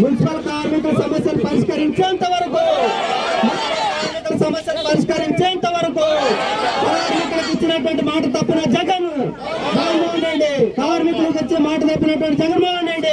Municipal కార్మికుల సమస్యను పరిష్కరించేంత వరకు సమస్యను పరిష్కరించేంత వరకు కార్మికులకు ఇచ్చినటువంటి మాట తప్పిన జగన్ జగన్మోహన్ రెడ్డి కార్మికులకు ఇచ్చిన మాట తప్పినటువంటి జగన్మోహన్ రెడ్డి.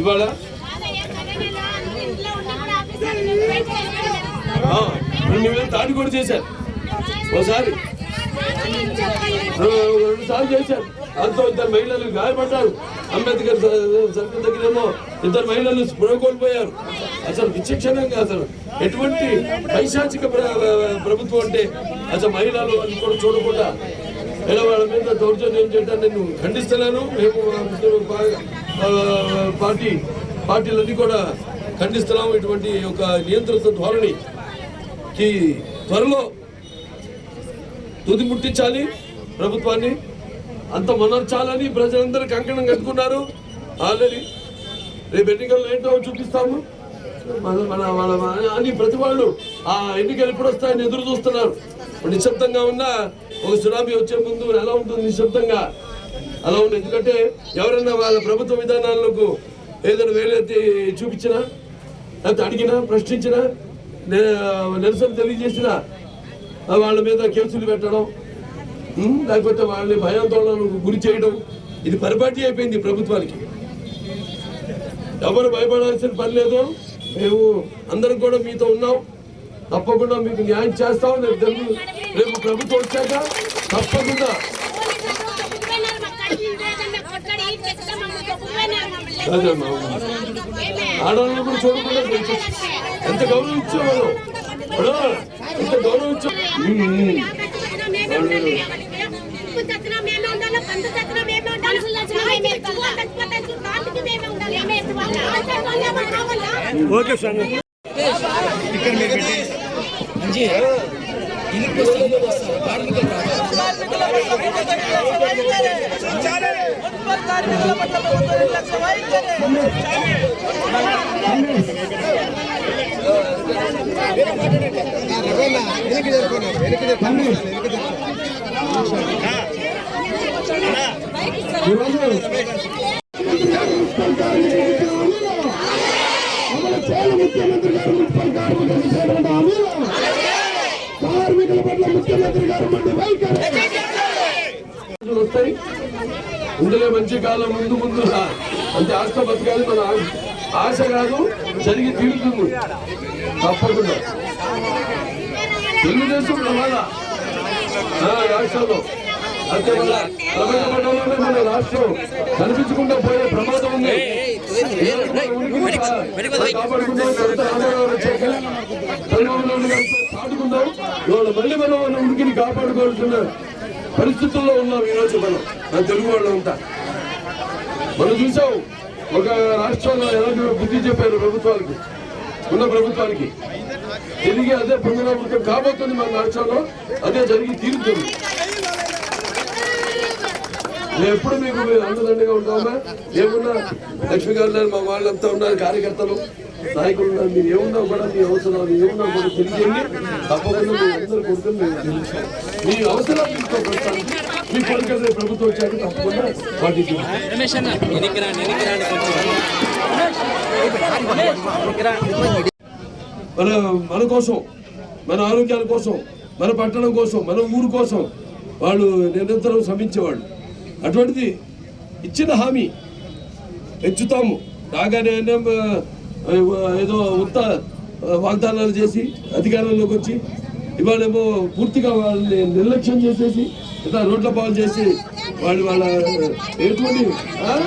ఇవాళ ఆ, రెండు వేలు దాడి కూడా చేశారు. ఒకసారి రెండు సార్లు చేశారు. దాంతో ఇద్దరు మహిళలు గాయపడ్డారు. అంబేద్కర్ సర్కిల్ దగ్గరేమో ఇద్దరు మహిళలు స్పృహ కోల్పోయారు. అసలు విచక్షణంగా అసలు. ఎటువంటి పైశాచిక ప్రభుత్వం అంటే అసలు మహిళలు అని కూడా చూడకుండా ఇలా వాళ్ళ మీద దౌర్జన్యం చేయడం నేను ఖండిస్తున్నాను. మేము పార్టీ పార్టీలన్నీ కూడా ఖండిస్తున్నాము. ఇటువంటి ఒక నియంత్రిత ధోరణి త్వరలో తుది ముట్టించాలి ప్రభుత్వాన్ని. అంత మనర్చాలని ప్రజలందరూ కంకణం కట్టుకున్నారు. ఆల్రెడీ రేపు ఎన్నికలు ఏంటో చూపిస్తాము. మన మన అని ప్రతి వాళ్ళు ఆ ఎన్నికలు ఎప్పుడు వస్తాయని ఎదురు చూస్తున్నారు. నిశ్శబ్దంగా ఉన్న ఒక సునామీ వచ్చే ముందు ఎలా ఉంటుంది నిశ్శబ్దంగా? అలా ఉంది ఎందుకంటే ఎవరైనా వాళ్ళ ప్రభుత్వ విధానాలకు ఏదైనా వేలెత్తి చూపించినా లేకపోతే అడిగినా ప్రశ్నించినా నిరసన తెలియజేసినా వాళ్ళ మీద కేసులు పెట్టడం లేకపోతే వాళ్ళని భయాందోళనకు గురి చేయడం ఇది పరిపాటి అయిపోయింది ప్రభుత్వానికి. ఎవరు భయపడాల్సిన పని లేదు. మేము అందరం కూడా మీతో ఉన్నాం. తప్పకుండా మీకు న్యాయం చేస్తాం. రేపు తెలుగు రేపు ప్రభుత్వం వచ్చాక తప్పకుండా అదే ఆడవాళ్ళని కూడా చూడకుండా ఎంత గౌరవం ఇచ్చేవాళ్ళం ఇప్పుడు ఎంత గౌరవం ఇచ్చా ఉమ్, ఉమ్. ఓకే సార్ కార్మికుల ముఖ్యమంత్రి గారు మున్సిపల్ హామీలు కార్మికుల పట్ల ముఖ్యమంత్రి గారు వైఖరి వస్తాయి ఇందులో మంచి కాలం ముందు ముందు అంటే ఆస్త బతకాలి మన ఆశ కాదు జరిగి తీరుతుంది. తప్పకుండా. తెలుగుదేశం ప్రమాద రాష్ట్రంలో మన రాష్ట్రం కనిపించకుండా పోయే ప్రమాదం ఉంది. కాపాడుకుందాం ఇవాళ మళ్ళీ మనం మన ఉనికిని కాపాడుకోవాల్సిన పరిస్థితుల్లో ఉన్నాం ఈరోజు మనం మన తెలుగు వాళ్ళు ఉంటా మనం చూసాం ఒక రాష్ట్రంలో ఎలాంటి బుద్ధి చెప్పారు ప్రభుత్వాలకి ఉన్న ప్రభుత్వానికి. తిరిగి అదే పునరావృతం కాబోతుంది మన రాష్ట్రంలో అదే జరిగి తీరుతుంది. నేను ఎప్పుడు మీకు అండదండగా ఉంటామా? ఏమున్నా? లక్ష్మి గారు ఉన్నారు, మా వాళ్ళంతా ఉన్నారు కార్యకర్తలు నాయకులు ఉన్నారు. మీరు ఏమున్నా కూడా మీ అవసరాలు ఏమున్నా కూడా తెలియజేయండి. తప్పకుండా మీ అందరూ కొడుకుని మేము మీ అవసరాలు మీతో మీ ప్రభుత్వం వచ్చాక తప్పకుండా వాటికి మన మన కోసం మన ఆరోగ్యాల కోసం మన పట్టణం కోసం మన ఊరు కోసం వాళ్ళు నిరంతరం శ్రమించేవాళ్ళు. అటువంటిది ఇచ్చిన హామీ పెంచుతాము. రాగానే ఏదో ఉత్త వాగ్దానాలు చేసి అధికారంలోకి వచ్చి ఇవాళేమో పూర్తిగా వాళ్ళని నిర్లక్ష్యం చేసేసి లేదా రోడ్ల పాలు చేసి వాళ్ళు వాళ్ళ ఎటువంటి గారు